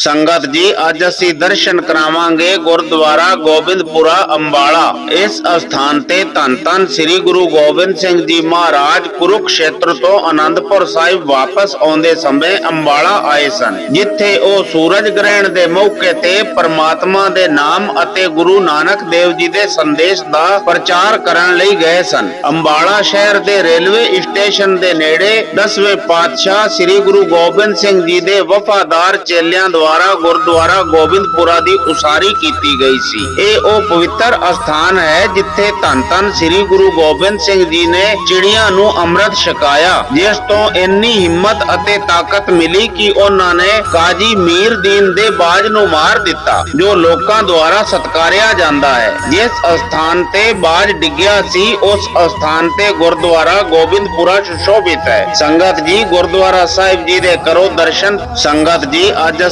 ਸੰਗਤ ਜੀ, ਅੱਜ ਅਸੀਂ ਦਰਸ਼ਨ ਕਰਾਵਾਂਗੇ ਗੁਰਦੁਆਰਾ ਗੋਬਿੰਦਪੁਰਾ ਅੰਬਾਲਾ। ਇਸ ਅਸਥਾਨ ਤੇ ਧੰਨ ਧੰਨ ਸ੍ਰੀ ਗੁਰੂ ਗੋਬਿੰਦ ਸਿੰਘ ਜੀ ਮਹਾਰਾਜ ਕੁਰੂਕਸ਼ੇਤਰ ਤੋਂ ਆਨੰਦਪੁਰ ਸਾਹਿਬ ਵਾਪਸ ਆਉਂਦੇ ਸਮੇਂ ਅੰਬਾਲਾ ਆਏ ਸਨ, ਜਿੱਥੇ ਉਹ ਸੂਰਜ ਗ੍ਰਹਿਣ ਦੇ ਮੌਕੇ ਤੇ ਪਰਮਾਤਮਾ ਦੇ ਨਾਮ ਅਤੇ ਗੁਰੂ ਨਾਨਕ ਦੇਵ ਜੀ ਦੇ ਸੰਦੇਸ਼ ਦਾ ਪ੍ਰਚਾਰ ਕਰਨ ਲਈ ਗਏ ਸਨ। ਅੰਬਾਲਾ ਸ਼ਹਿਰ ਦੇ ਰੇਲਵੇ ਸਟੇਸ਼ਨ ਦੇ ਨੇੜੇ 10ਵੇਂ ਪਾਤਸ਼ਾਹ ਸ੍ਰੀ ਗੁਰੂ ਗੋਬਿੰਦ ਸਿੰਘ ਜੀ ਦੇ ਵਫਾਦਾਰ ਚੇਲਿਆਂ ਦੁਆਰਾ ਗੁਰਦੁਆਰਾ ਗੋਬਿੰਦਪੁਰਾ ਦੀ ਉਸਾਰੀ ਕੀਤੀ ਗਈ ਸੀ। ਇਹ ਉਹ ਪਵਿੱਤਰ ਅਸਥਾਨ ਹੈ ਜਿੱਥੇ ਧੰਨ ਧੰਨ ਸ੍ਰੀ ਗੁਰੂ ਗੋਬਿੰਦ ਸਿੰਘ ਜੀ ਨੇ ਚਿੜੀਆਂ ਨੂੰ ਅੰਮ੍ਰਿਤ ਛਕਾਇਆ। ਜਿਸ ਤੋਂ ਇੰਨੀ ਹਿੰਮਤ ਅਤੇ ਤਾਕਤ ਮਿਲੀ ਕਿ ਉਹਨਾਂ ਨੇ ਕਾਜੀ ਮੀਰ ਦੇ ਬਾਜ ਨੂੰ ਮਾਰ ਦਿੱਤਾ, ਜੋ ਲੋਕਾਂ ਦੁਆਰਾ ਸਤਕਾਰਿਆ ਜਾਂਦਾ ਹੈ। ਜਿਸ ਅਸਥਾਨ ਤੇ ਬਾਜ ਡਿੱਗਿਆ ਸੀ, ਉਸ ਅਸਥਾਨ ਤੇ ਗੁਰਦੁਆਰਾ ਗੋਬਿੰਦਪੁਰਾ ਸੁਸ਼ੋਭਿਤ ਹੈ। ਸੰਗਤ ਜੀ, ਗੁਰਦੁਆਰਾ ਸਾਹਿਬ ਜੀ ਦੇ ਕਰੋ ਦਰਸ਼ਨ। ਸੰਗਤ ਜੀ, ਅੱਜ